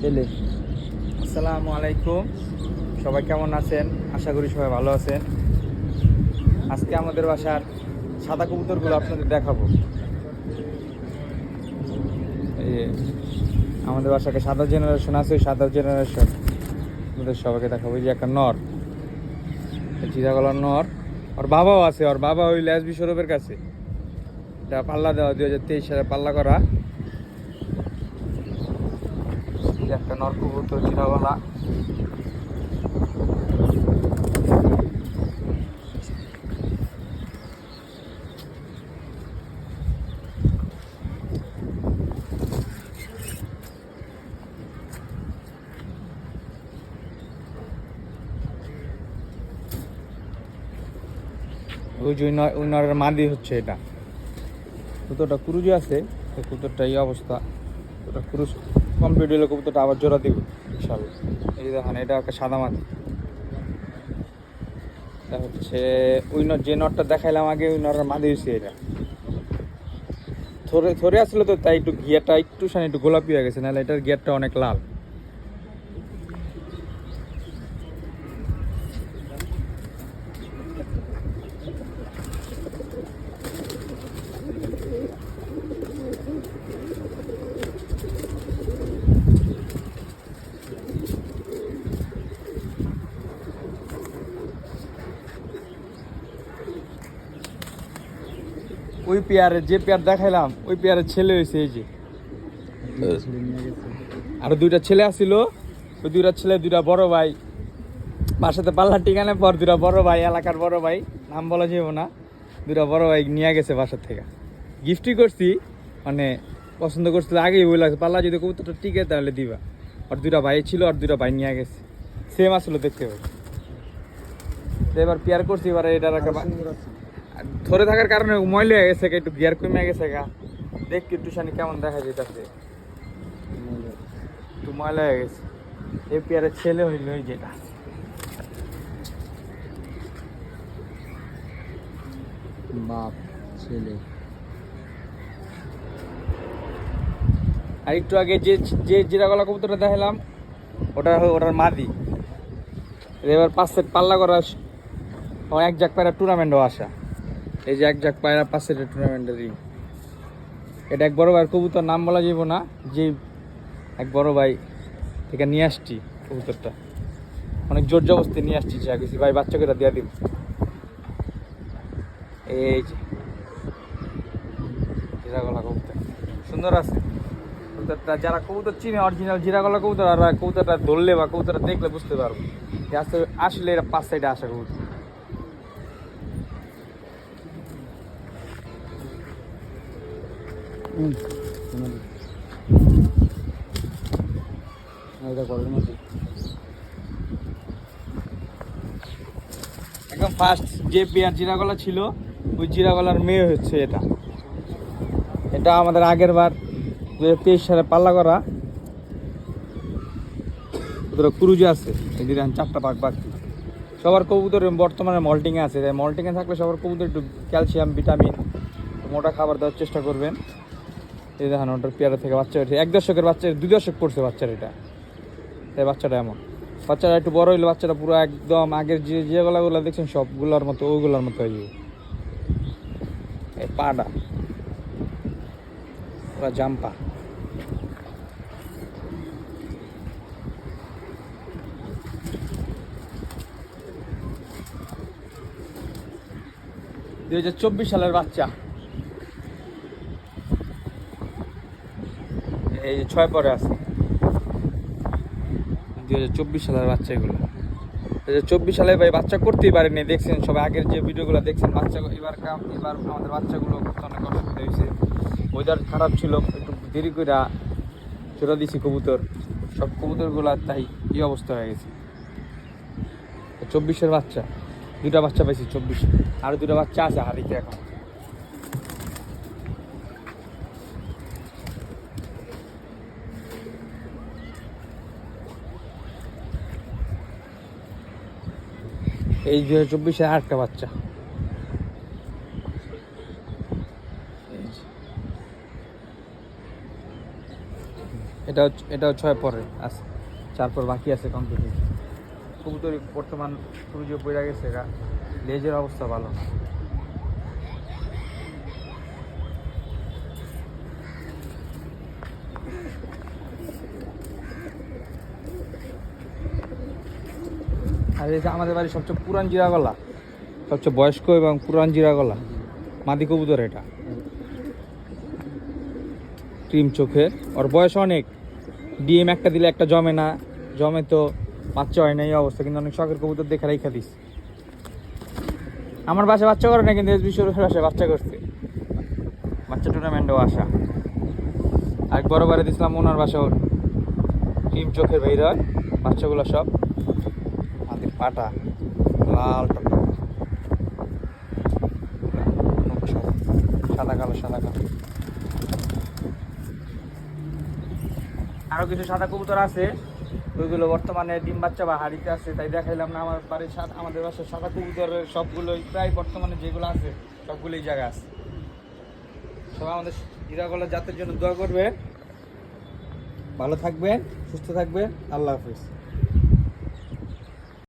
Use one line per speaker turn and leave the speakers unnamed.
ছেলে
আসসালামু আলাইকুম। সবাই কেমন আছেন? আশা করি সবাই ভালো আছেন। আজকে আমাদের বাসার সাদা কবুতরগুলো আপনাদের দেখাবো। আমাদের বাসাকে সাদা জেনারেশন আছে, ওই সাদা জেনারেশন আমাদের সবাইকে দেখাবো। যে একটা নর। জিরাগলার নর। ওর বাবাও আছে। ওর বাবা ওই ল্যাসবি সৌরভের কাছে। এটা পাল্লা দেওয়া, দুই হাজার তেইশ সালে পাল্লা করা। যে একটা নর কবুতর জিরাগলা ওই যে ওই নয়- ওই নরের মাদি হচ্ছে এটা। কুতোটা কুরুজি আছে কুতোরটা এই অবস্থা। ওটা কুরুজ কমপ্লিট হলে কবুতরটা আবার জোড়া দিব ইনশাল্লাহ এই যে দেখেন, এটা একটা সাদা মাটি। এটা হচ্ছে, ওই নট যে নটটা দেখাইলাম আগে, ওই নরের মাদি হয়েছে এটা। থরে থরে আসলে তো তাই একটু গিয়ারটা একটু সানি একটু গোলাপি হয়ে গেছে, নাহলে এটার গিয়ারটা অনেক লাল। ওই পেয়ারের যে পেয়ার দেখাইলাম, ওই পেয়ারের ছেলে হয়েছে এই যে। আর দুইটা ছেলে আসছিল ওই দুইটা ছেলে, দুইটা বড় ভাই। বাসাতে পাল্লা ঠিকানে পর দুইটা বড় ভাই, এলাকার বড় ভাই, নাম বলা যাব না। দুইটা বড় ভাই নিয়ে গেছে বাসার থেকে। গিফটই করছি মানে পছন্দ করছিল, আগেই বলে লাগছে পাল্লা যদি কবুতরটা টিকে তাহলে দিবা। আর দুইটা ভাই ছিল, আর দুইটা ভাই নিয়ে গেছে। সেম আসলো দেখতে পাই এবার পেয়ার করছি, এবার এটা রাখা ধরে থাকার কারণে ময়লা হয়ে গেছে একটু গিয়ার কমে গেছে গা। দেখ একটু শানি কেমন দেখা যেতেছে একটু ময়লা হয়ে গেছে। এই পেয়ারের ছেলে হইল ওই যেটা
বাপ ছেলে।
আর একটু আগে যে যে জিরাগলা কবুতরটা দেখালাম ওটা ওটার মাদি। এবার পাঁচ সেট পাল্লা করা এক জাক পায়রা টুর্নামেন্টও আসা। এই যে এক জাক পায়রা পাঁচ সেটের টুর্নামেন্টের রিং এটা এক বড় ভাইয়ের কবুতর নাম বলা যাব না, যে এক বড় ভাই থেকে নিয়ে আসছি কবুতরটা। অনেক জোর জবস্তি নিয়ে আসছি, যা কিছু ভাই বাচ্চাকে এটা দিয়ে দিব এই যে, জিরাগলা কবুতর। সুন্দর আছে। কবুতরটা যারা কবুতর চিনে অরিজিনাল জিরাগলা কবুতর, আর কবুতরটা ধরলে বা কবুতরটা দেখলে বুঝতে পারব যে আসলে আসলে এটা পাঁচ সাইডে আসা কবুতর। একদম ফার্স্ট যে পেয়ার জিরাগলা ছিল, ওই জিরাগলার মেয়ে হচ্ছে এটা। এটা আমাদের আগের বার দু হাজার তেইশ সালে পাল্লা করা। ওদের ক্রুজে আছে চারটা পাক বাকি। সবার কবুতর বর্তমানে মল্টিংয়ে আছে মল্টিংয়ে থাকলে সবার কবুতর একটু ক্যালসিয়াম, ভিটামিন, মোটা খাবার দেওয়ার চেষ্টা করবেন। এই দেখেন ওটার পেয়ারা থেকে বাচ্চা হয়েছে এক দশকের বাচ্চা দুই দশক পড়ছে বাচ্চার এটা। তাই বাচ্চাটা এমন। বাচ্চাটা একটু বড় হইলে বাচ্চাটা পুরো একদম আগের যে যেগুলাগুলো দেখছেন, সবগুলোর মতো, ওইগুলোর মতো হয়ে যাবে। এই পাটা। পুরা জাম্পা। দুই হাজার চব্বিশ সালের বাচ্চা। এই যে ছয় পরে আছে। দুই হাজার চব্বিশ সালের বাচ্চা এগুলো। দু হাজার চব্বিশ সালে ভাই বাচ্চা করতেই পারেনি দেখছেন সবাই আগের যে ভিডিওগুলো দেখছেন, বাচ্চা এবার এবার আমাদের বাচ্চাগুলো করতে অনেক অসুবিধা হয়েছে। ওয়েদার খারাপ ছিল, একটু দেরি করে চোরা দিছি কবুতর। সব কবুতরগুলো তাই এই অবস্থা হয়ে গেছে। চব্বিশের বাচ্চা দুটা বাচ্চা পাইছি, চব্বিশ। আর দুটা বাচ্চা আছে হারিতে এখন। এই দু হাজার চব্বিশে আরেকটা বাচ্চা। এটা এটাও ছয় পরে আছে। চার পর বাকি আছে কমপ্লিট কবুতর বর্তমান সূর্য পড়ে গেছে লেজের অবস্থা ভালো। যে আমাদের বাড়ির সবচেয়ে পুরান জিরা গলা সবচেয়ে বয়স্ক এবং পুরান জিরা গলা মাদি কবুতর এটা। ক্রিম চোখের ওর বয়স অনেক। ডিএম একটা দিলে একটা জমে না। জমে তো বাচ্চা হয় না, এই অবস্থা। কিন্তু অনেক শখের কবুতর দেখে রেখা দিস। আমার বাসায় বাচ্চা করে না কিন্তু এস বিশ্বর বাসায় বাচ্চা করছে। বাচ্চা টুর্নামেন্টও আসা। আর বড় বড়বারে দিছিলাম ওনার বাসা ক্রিম চোখের বের হয় বাচ্চাগুলো সব। পাটা। লাল সাদা কালো সাদা কালো। আরও কিছু সাদা কবুতর আছে। ওইগুলো বর্তমানে ডিম বাচ্চা বা হাড়িতে আছে, তাই দেখাইলাম না। আমার বাড়ির সাদা আমাদের বাসার সাদা কবুতরের সবগুলোই প্রায় বর্তমানে যেগুলো আছে, সবগুলোই জায়গা আছে। সবাই আমাদের হীরাগলা জাতের জন্য দোয়া করবেন। ভালো থাকবেন, সুস্থ থাকবেন। আল্লাহ হাফিজ।